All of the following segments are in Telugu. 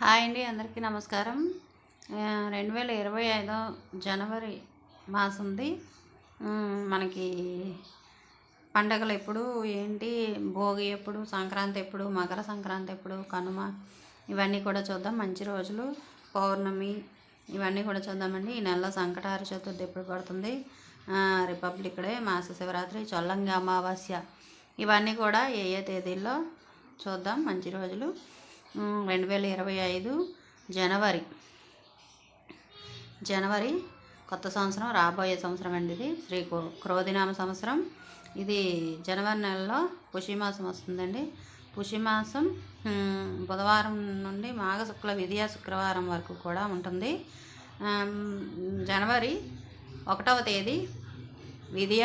హాయ్ అండి అందరికీ నమస్కారం. రెండు వేల ఇరవై ఐదో జనవరి మాసంది. ఉంది మనకి పండగలు ఎప్పుడు ఏంటి భోగి ఎప్పుడు సంక్రాంతి ఎప్పుడు మకర సంక్రాంతి ఎప్పుడు కనుమ ఇవన్నీ కూడా చూద్దాం. మంచి రోజులు పౌర్ణమి ఇవన్నీ కూడా చూద్దామండి. ఈ నెలలో సంకటార చతుర్థి ఎప్పుడు పడుతుంది? రిపబ్లిక్ డే మాస శివరాత్రి చొల్లంగి అమావాస్య. ఇవన్నీ కూడా ఏ ఏ తేదీల్లో చూద్దాం. మంచి రోజులు. రెండు వేల ఇరవై ఐదు జనవరి. జనవరి కొత్త సంవత్సరం రాబోయే సంవత్సరం అండి ఇది. శ్రీ క్రోధినామ సంవత్సరం. ఇది జనవరి నెలలో పుషిమాసం వస్తుందండి. పుషిమాసం బుధవారం నుండి మాఘ శుక్ల విద్యా శుక్రవారం వరకు కూడా ఉంటుంది. జనవరి ఒకటవ తేదీ విద్య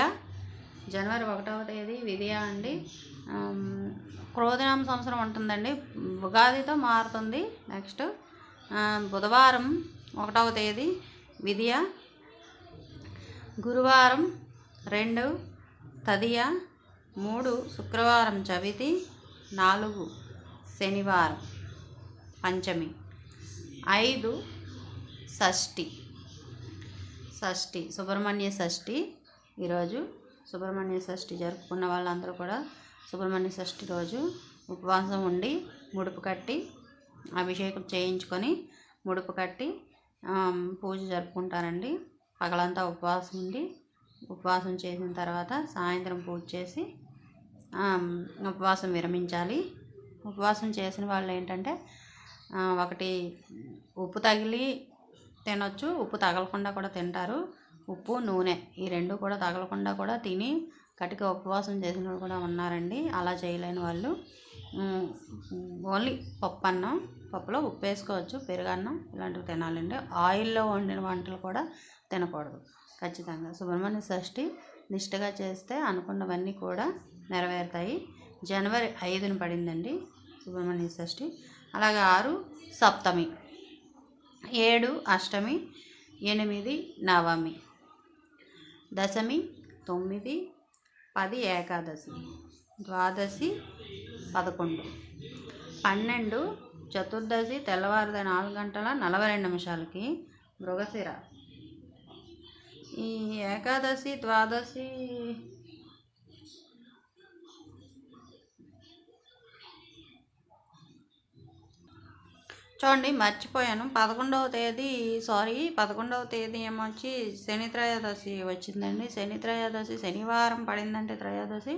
జనవరి ఒకటవ తేదీ విద్య అండి. క్రోధనామ సంవత్సరం ఉంటుందండి ఉగాదితో మారుతుంది. నెక్స్ట్ బుధవారం ఒకటవ తేదీ విద్య గురువారం రెండు తదియ మూడు శుక్రవారం చవితి నాలుగు శనివారం పంచమి ఐదు షష్ఠి. షష్ఠి సుబ్రహ్మణ్య షష్ఠి ఈరోజు సుబ్రహ్మణ్య షష్ఠి జరుపుకున్న వాళ్ళందరూ కూడా సుబ్రహ్మణ్య షష్ఠి రోజు ఉపవాసం ఉండి ముడుపు కట్టి అభిషేకం చేయించుకొని ముడుపు కట్టి పూజ జరుపుకుంటారండి. పగలంతా ఉపవాసం ఉండి ఉపవాసం చేసిన తర్వాత సాయంత్రం పూజ చేసి ఉపవాసం విరమించాలి. ఉపవాసం చేసిన వాళ్ళు ఏంటంటే ఒకటి ఉప్పు తగిలి తినొచ్చు ఉప్పు తగలకుండా కూడా తింటారు. ఉప్పు నూనె ఈ రెండు కూడా తగలకుండా కూడా తిని కటిక ఉపవాసం చేసిన వాళ్ళు కూడా ఉన్నారండి. అలా చేయలేని వాళ్ళు. ఓన్లీ పప్పు అన్నం పప్పులో ఉప్పు వేసుకోవచ్చు పెరుగన్నం ఇలాంటివి తినాలండి. ఆయిల్లో వండిన వంటలు కూడా తినకూడదు. ఖచ్చితంగా సుబ్రహ్మణ్య షష్ఠి నిష్టగా చేస్తే అనుకున్నవన్నీ కూడా నెరవేరుతాయి. జనవరి ఐదున పడిందండి సుబ్రహ్మణ్య షష్ఠి. అలాగే ఆరు సప్తమి. ఏడు అష్టమి ఎనిమిది నవమి. దశమి తొమ్మిది పది ఏకాదశి ద్వాదశి పదకొండు. పన్నెండు చతుర్దశి తెల్లవారుద నాలుగు గంటల నలభై రెండు నిమిషాలకి మృగశిర. ఈ ఏకాదశి ద్వాదశి చూడండి మర్చిపోయాను. పదకొండవ తేదీ సారీ పదకొండవ తేదీ ఏమొచ్చి శని త్రయోదశి వచ్చిందండి. శని త్రయోదశి శనివారం పడిందంటే త్రయోదశి.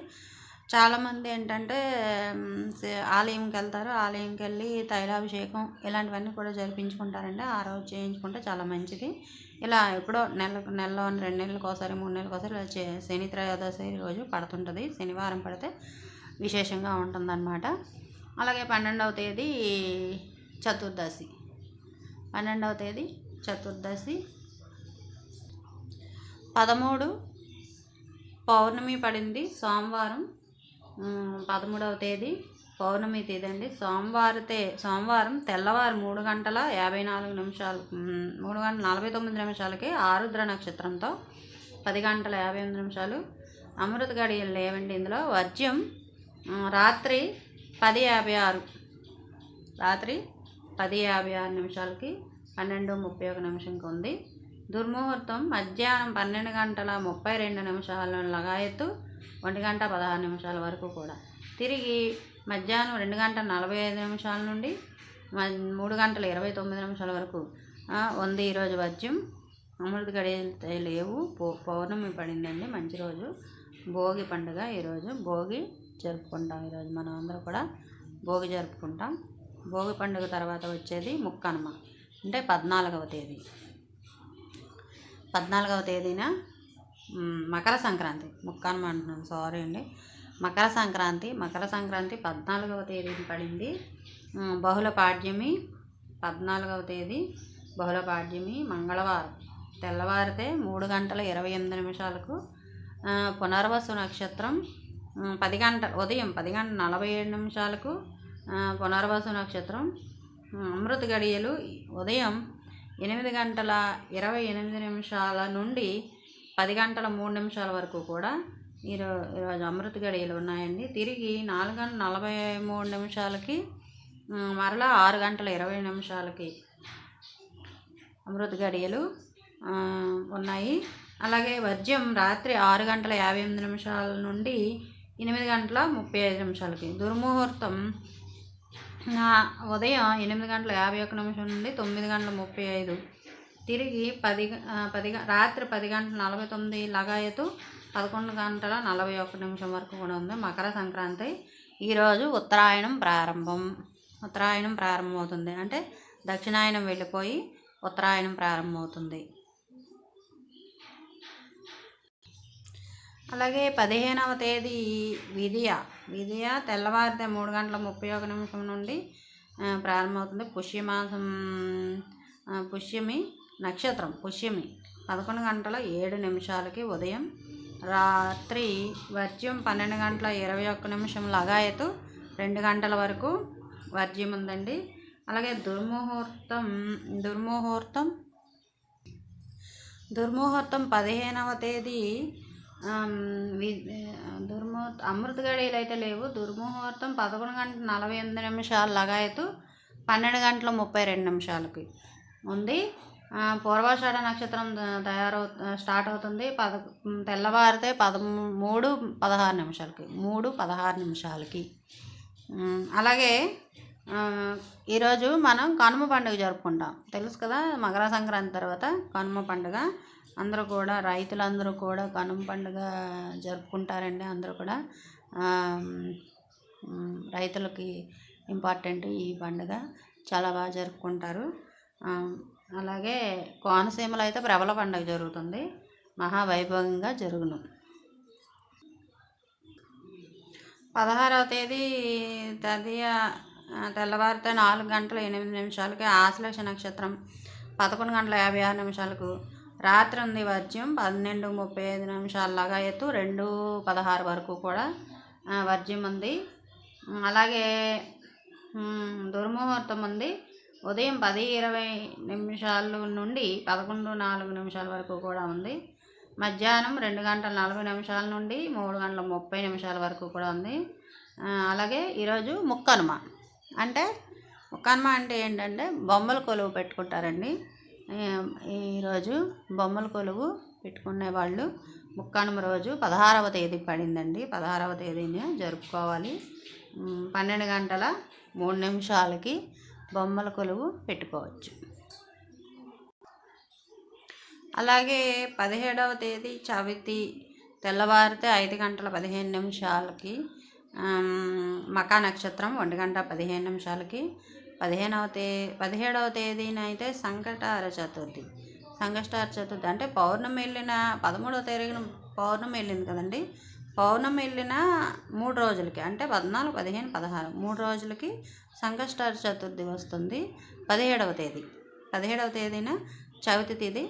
చాలామంది ఏంటంటే ఆలయంకి వెళ్తారు. ఆలయంకి వెళ్ళి తైలాభిషేకం ఇలాంటివన్నీ కూడా జరిపించుకుంటారండి. ఆ రోజు చేయించుకుంటే చాలా మంచిది. ఇలా ఎప్పుడో నెల నెలలో రెండు నెలలకు ఒకసారి మూడు నెలలకు ఒకసారి ఇలా శని త్రయోదశి రోజు పడుతుంటుంది. శనివారం పడితే విశేషంగా ఉంటుందన్నమాట. అలాగే పన్నెండవ తేదీ చతుర్దశి. పన్నెండవ తేదీ చతుర్దశి. పదమూడు పౌర్ణమి పడింది సోమవారం. పదమూడవ తేదీ పౌర్ణమి తేదీ అండి. సోమవారితే సోమవారం తెల్లవారు మూడు గంటల యాభై నాలుగు నిమిషాలు మూడు గంటల నలభై తొమ్మిది నిమిషాలకి ఆరుద్ర నక్షత్రంతో పది గంటల యాభై ఎనిమిది నిమిషాలు అమృత గడియలు లేవండి ఇందులో. వర్జ్యం రాత్రి పది యాభై ఆరు. రాత్రి పది యాభై ఆరు నిమిషాలకి పన్నెండు ముప్పై ఒక నిమిషంకి ఉంది. దుర్ముహూర్తం మధ్యాహ్నం పన్నెండు గంటల ముప్పై రెండు నిమిషాల లగాయత్తు ఒంటి గంట పదహారు నిమిషాల వరకు కూడా. తిరిగి మధ్యాహ్నం రెండు గంటల నలభై ఐదు నిమిషాల నుండి మ- మూడు గంటల ఇరవై తొమ్మిది నిమిషాల వరకు ఉంది ఈరోజు వర్జ్యం అమృత గడియలు లేవు పౌ పౌర్ణమి పడిందండి మంచి రోజు. భోగి పండుగ ఈరోజు భోగి జరుపుకుంటాం ఈరోజు మనం అందరూ కూడా. భోగి జరుపుకుంటాం. భోగి పండుగ తర్వాత వచ్చేది ముక్కనుమ అంటే పద్నాలుగవ తేదీ. పద్నాలుగవ తేదీన మకర సంక్రాంతి. ముక్కనుమ అంటున్నాను సారీ అండి. మకర సంక్రాంతి మకర సంక్రాంతి పద్నాలుగవ తేదీన పడింది. బహుళ పాడ్యమి పద్నాలుగవ తేదీ. బహుళ పాడ్యమి మంగళవారం. తెల్లవారితే మూడు గంటల ఇరవై ఎనిమిది నిమిషాలకు పునర్వసు నక్షత్రం పది గంట ఉదయం పది గంటల నలభై ఏడు నిమిషాలకు పునర్వసు నక్షత్రం అమృత గడియలు ఉదయం ఎనిమిది గంటల ఇరవై ఎనిమిది నిమిషాల నుండి పది గంటల మూడు నిమిషాల వరకు కూడా ఈరో ఈరోజు అమృత గడియలు ఉన్నాయండి. తిరిగి నాలుగు గంటల నలభై మూడు నిమిషాలకి మరలా ఆరు గంటల ఇరవై నిమిషాలకి అమృత గడియలు ఉన్నాయి. అలాగే వర్జ్యం రాత్రి ఆరు గంటల యాభై ఎనిమిది నిమిషాల నుండి ఎనిమిది గంటల ముప్పై ఐదు నిమిషాలకి. దుర్ముహూర్తం ఉదయం ఎనిమిది గంటల యాభై ఒక్క నిమిషం నుండి తొమ్మిది గంటల ముప్పై ఐదు. తిరిగి పది పది గ- రాత్రి పది గంటల నలభై తొమ్మిది లగాయతు పదకొండు గంటల నలభై ఒక్క నిమిషం వరకు కూడా ఉంది మకర సంక్రాంతి. ఈరోజు ఉత్తరాయణం ప్రారంభం. ఉత్తరాయణం ప్రారంభమవుతుంది. అంటే దక్షిణాయనం వెళ్ళిపోయి ఉత్తరాయణం ప్రారంభమవుతుంది. అలాగే పదిహేనవ తేదీ విధియ. విధియ తెల్లవారితే మూడు గంటల ముప్పై ఒక నిమిషం నుండి ప్రారంభమవుతుంది పుష్యమాసం పుష్యమి నక్షత్రం పుష్యమి పదకొండు గంటల ఏడు నిమిషాలకి ఉదయం రాత్రి వర్జ్యం పన్నెండు గంటల ఇరవై ఒక్క నిమిషం లగాయతు రెండు గంటల వరకు వర్జ్యం ఉందండి. అలాగే దుర్ముహూర్తం దుర్ముహూర్తం దుర్ముహూర్తం పదిహేనవ తేదీ దుర్ముహూర్త అమృత గడియలు అయితే లేవు. దుర్ముహూర్తం పదకొండు గంటల నలభై ఎనిమిది నిమిషాలు లగాయతు పన్నెండు గంటల ముప్పై రెండు నిమిషాలకి ఉంది. పూర్వాషాఢ నక్షత్రం తయారవు స్టార్ట్ అవుతుంది పద తెల్లవారితే పదమూ మూడు పదహారు నిమిషాలకి మూడు పదహారు నిమిషాలకి. అలాగే ఈరోజు మనం కనుమ పండుగ జరుపుకుంటాం. తెలుసు కదా మకర సంక్రాంతి తర్వాత కనుమ పండుగ. అందరూ కూడా రైతులందరూ కూడా కనుమ పండుగ జరుపుకుంటారండి అందరూ కూడా. రైతులకి ఇంపార్టెంట్ ఈ పండుగ. చాలా బాగా జరుపుకుంటారు. అలాగే కోనసీమలో అయితే ప్రబల పండుగ జరుగుతుంది. మహావైభవంగా జరుగును. పదహారవ తేదీ తదియ తెల్లవారితో తెల్లవారితే నాలుగు గంటల ఎనిమిది నిమిషాలకి ఆశ్లేష నక్షత్రం పదకొండు గంటల యాభై ఆరు నిమిషాలకు రాత్రి ఉంది వర్జ్యం పన్నెండు ముప్పై ఐదు నిమిషాలలాగా ఎత్తు రెండు పదహారు వరకు కూడా వర్జ్యం ఉంది. అలాగే దుర్ముహూర్తం ఉంది. ఉదయం పది ఇరవై నిమిషాలు నుండి పదకొండు నాలుగు నిమిషాల వరకు కూడా ఉంది. మధ్యాహ్నం రెండు గంటల నలభై నిమిషాల నుండి మూడు గంటల ముప్పై నిమిషాల వరకు కూడా ఉంది. అలాగే ఈరోజు ముక్కనుమ. అంటే ముక్కనుమ అంటే ఏంటంటే బొమ్మల కొలువు పెట్టుకుంటారండి. ఈరోజు బొమ్మల కొలువు పెట్టుకునే వాళ్ళు ముక్కాణం రోజు పదహారవ తేదీ పడిందండి. పదహారవ తేదీని జరుపుకోవాలి. పన్నెండు గంటల మూడు నిమిషాలకి బొమ్మల కొలువు పెట్టుకోవచ్చు. అలాగే పదిహేడవ తేదీ చవితి తెల్లవారితే ఐదు గంటల పదిహేను నిమిషాలకి మకా నక్షత్రం ఒంటి గంట పదిహేను నిమిషాలకి పదిహేనవ తే పదిహేడవ తేదీన అయితే సంకటార చతుర్థి సంకష్టార చతుర్థి అంటే పౌర్ణమి వెళ్ళిన పదమూడవ తేదీన పౌర్ణమి వెళ్ళింది కదండి. పౌర్ణమి వెళ్ళిన మూడు రోజులకి అంటే పద్నాలుగు పదిహేను పదహారు మూడు రోజులకి సంకష్టార చతుర్థి వస్తుంది పదిహేడవ తేదీ. పదిహేడవ తేదీన చవితి తేదీ.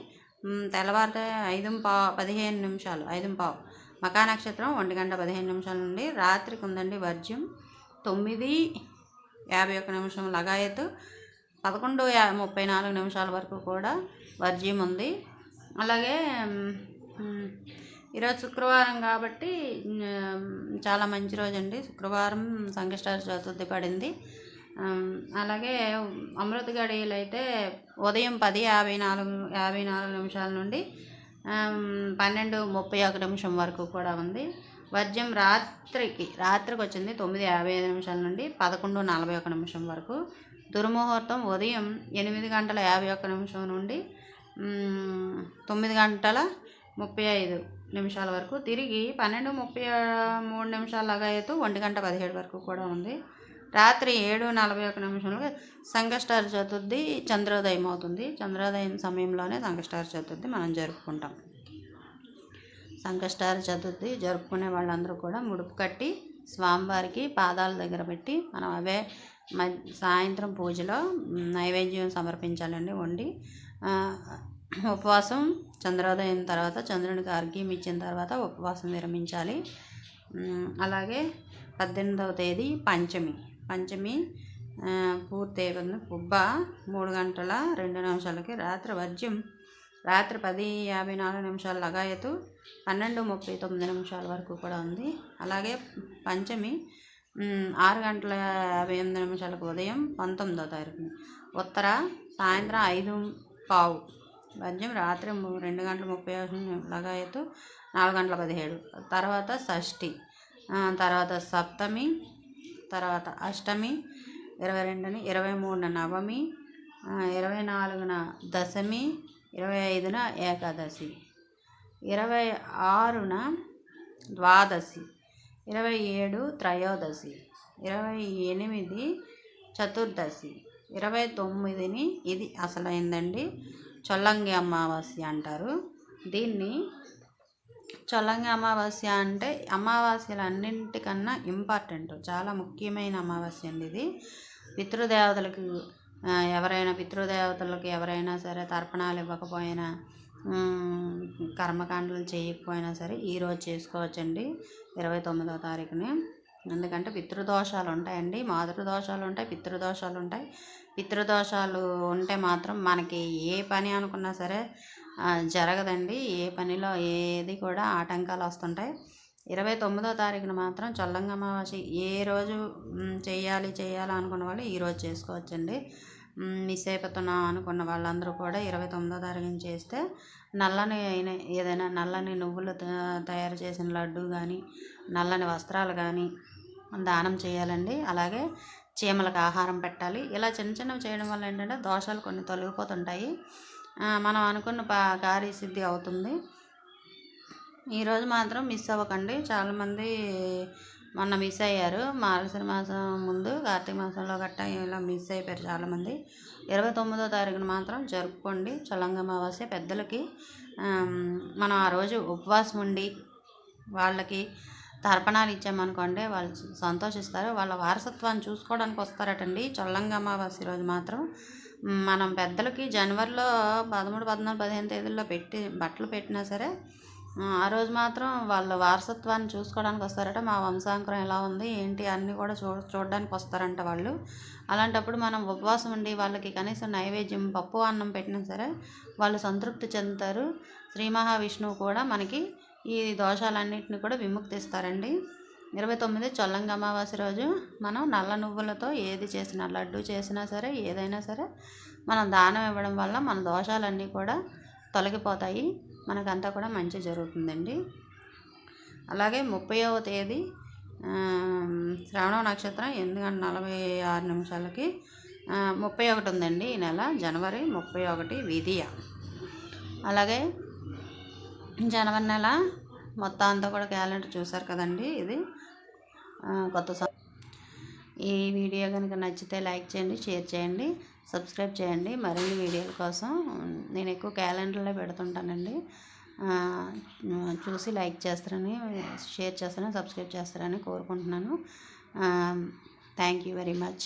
మ్, తెల్లవారితే ఐదు పా పదిహేను నిమిషాలు ఐదు పావు. మకా నక్షత్రం ఒంటి గంట పదిహేను నిమిషాల నుండి రాత్రికి ఉందండి వర్జ్యం తొమ్మిది యాభై ఒక్క నిమిషం లగాయత్. పదకొండు యా ముప్పై నాలుగు నిమిషాల వరకు కూడా వర్జ్యం ఉంది. అలాగే ఈరోజు శుక్రవారం కాబట్టి చాలా మంచి రోజు అండి శుక్రవారం సంకష్టార చతుర్థి పడింది. అలాగే అమృత గడియలు అయితే ఉదయం పది యాభై నాలుగు యాభై నాలుగు నిమిషాల నుండి పన్నెండు ముప్పై ఒక నిమిషం వరకు కూడా ఉంది. వర్జ్యం రాత్రికి రాత్రికి వచ్చింది తొమ్మిది యాభై ఐదు నిమిషాల నుండి పదకొండు నలభై ఒక నిమిషం వరకు. దుర్ముహూర్తం ఉదయం ఎనిమిది గంటల యాభై ఒక్క నిమిషం నుండి తొమ్మిది గంటల ముప్పై ఐదు నిమిషాల వరకు. తిరిగి పన్నెండు ముప్పై మూడు నిమిషాలగా అయితే ఒంటి గంట పదిహేడు వరకు కూడా ఉంది. రాత్రి ఏడు నలభై ఒక నిమిషంలో సంకష్టార చతుర్థి చంద్రోదయం అవుతుంది. చంద్రోదయం సమయంలోనే సంకష్టార చతుర్థి మనం జరుపుకుంటాం. సంకష్టార చతుర్థి జరుపుకునే వాళ్ళందరూ కూడా ముడుపు కట్టి స్వామివారికి పాదాల దగ్గర పెట్టి మనం అవే సాయంత్రం పూజలో నైవేద్యం సమర్పించాలండి వండి. ఉపవాసం చంద్రోదయం తర్వాత చంద్రునికి అర్ఘ్యం ఇచ్చిన తర్వాత ఉపవాసం విరమించాలి. అలాగే పద్దెనిమిదవ తేదీ పంచమి. పంచమి పూర్తి అయిపోయింది పుబ్బ మూడు గంటల రెండు నిమిషాలకి రాత్రి వర్జ్యం రాత్రి పది యాభై నాలుగు నిమిషాల లగాయతు పన్నెండు ముప్పై తొమ్మిది నిమిషాల వరకు కూడా ఉంది. అలాగే పంచమి ఆరు గంటల యాభై ఎనిమిది నిమిషాలకు ఉదయం పంతొమ్మిదో తారీఖున ఉత్తర సాయంత్రం ఐదు పావు. మద్యం రాత్రి రెండు గంటల ముప్పై లగాయతు నాలుగు గంటల పదిహేడు. తర్వాత షష్ఠి తర్వాత సప్తమి తర్వాత అష్టమి ఇరవై రెండుని ఇరవై మూడున నవమి ఇరవై నాలుగున దశమి ఇరవై ఐదున ఏకాదశి. ఇరవై ఆరున ద్వాదశి. ఇరవై ఏడు త్రయోదశి. ఇరవై ఎనిమిది చతుర్దశి. ఇరవై తొమ్మిదిని ఇది అసలైందండి. చొల్లంగి అమావాస్య అంటారు. దీన్ని చొల్లంగి అమావాస్య అంటే అమావాస్యలు అన్నింటికన్నా ఇంపార్టెంట్. చాలా ముఖ్యమైన అమావాస్య అండి ఇది. పితృదేవతలకు ఎవరైనా పితృదేవతలకు ఎవరైనా సరే తర్పణాలు ఇవ్వకపోయినా కర్మకాండలు చేయకపోయినా సరే ఈరోజు చేసుకోవచ్చండి ఇరవై తొమ్మిదో తారీఖుని. ఎందుకంటే పితృదోషాలు ఉంటాయండి మాతృదోషాలు ఉంటాయి పితృదోషాలు ఉంటాయి. పితృదోషాలు ఉంటే మాత్రం మనకి ఏ పని అనుకున్నా సరే జరగదండి. ఏ పనిలో ఏది కూడా ఆటంకాలు వస్తుంటాయి. ఇరవై తొమ్మిదో తారీఖున మాత్రం చల్లంగ అమావాస్య ఏ రోజు చేయాలి చేయాలి అనుకున్న వాళ్ళు ఈ రోజు చేసుకోవచ్చండి. మిస్ అయిపోతున్నాం అనుకున్న వాళ్ళందరూ కూడా ఇరవై తొమ్మిదో తారీఖున చేస్తే నల్లని అయిన ఏదైనా నల్లని నువ్వులు తయారు చేసిన లడ్డు కానీ నల్లని వస్త్రాలు కానీ దానం చేయాలండి. అలాగే చీమలకు ఆహారం పెట్టాలి. ఇలా చిన్న చిన్నవి చేయడం వల్ల ఏంటంటే దోషాలు కొన్ని తొలగిపోతుంటాయి. మనం అనుకున్న పా కార్యసిద్ధి అవుతుంది. ఈరోజు మాత్రం మిస్ అవ్వకండి. చాలామంది మొన్న మిస్ అయ్యారు. మార్గశిర మాసం ముందు కార్తీక మాసంలో గట్టా ఇలా మిస్ అయిపోయారు చాలామంది ఇరవై తొమ్మిదో తారీఖున మాత్రం జరుపుకోండి. చలంగ అమావాస్య పెద్దలకి మనం ఆ రోజు ఉపవాసం ఉండి వాళ్ళకి తర్పణాలు ఇచ్చామనుకోండి వాళ్ళు సంతోషిస్తారు. వాళ్ళ వారసత్వాన్ని చూసుకోవడానికి వస్తారటండి. చొల్లంగ అమావాస్య రోజు మాత్రం మనం పెద్దలకి జనవరిలో పదమూడు పద్నాలుగు పదిహేను తేదీల్లో పెట్టి బట్టలు పెట్టినా సరే ఆ, రోజు మాత్రం వాళ్ళ వారసత్వాన్ని చూసుకోవడానికి వస్తారట. మా వంశాంకురం ఎలా ఉంది ఏంటి అన్నీ కూడా చూ చూడడానికి వస్తారంట వాళ్ళు. అలాంటప్పుడు మనం ఉపవాసం ఉండి వాళ్ళకి కనీసం నైవేద్యం పప్పు అన్నం పెట్టినా సరే వాళ్ళు సంతృప్తి చెందుతారు. శ్రీ మహావిష్ణువు కూడా మనకి ఈ దోషాలన్నింటినీ కూడా విముక్తిస్తారండి. ఇరవై తొమ్మిది చొల్లంగ అమావాస్య రోజు మనం నల్ల నువ్వులతో ఏది చేసినా లడ్డు చేసినా సరే ఏదైనా సరే మనం దానం ఇవ్వడం వల్ల మన దోషాలన్నీ కూడా తొలగిపోతాయి. మనకంతా కూడా మంచి జరుగుతుందండి. అలాగే ముప్పైవ తేదీ శ్రావణ నక్షత్రం ఎనిమిది గంటల నలభై ఆరు నిమిషాలకి ముప్పై ఒకటి ఉందండి ఈ నెల జనవరి ముప్పై ఒకటి విధియ. అలాగే జనవరి నెల మొత్తం అంతా కూడా క్యాలెండర్ చూసారు కదండి ఇది కొత్త ఈ వీడియో కనుక నచ్చితే లైక్ చేయండి షేర్ చేయండి సబ్స్క్రైబ్ చేయండి. మరిన్ని వీడియోల కోసం నేను ఎక్కువ క్యాలెండర్లో పెడుతుంటానండి. చూసి లైక్ చేస్తారని షేర్ చేస్తారని సబ్స్క్రైబ్ చేస్తారని కోరుకుంటున్నాను. Thank you very much.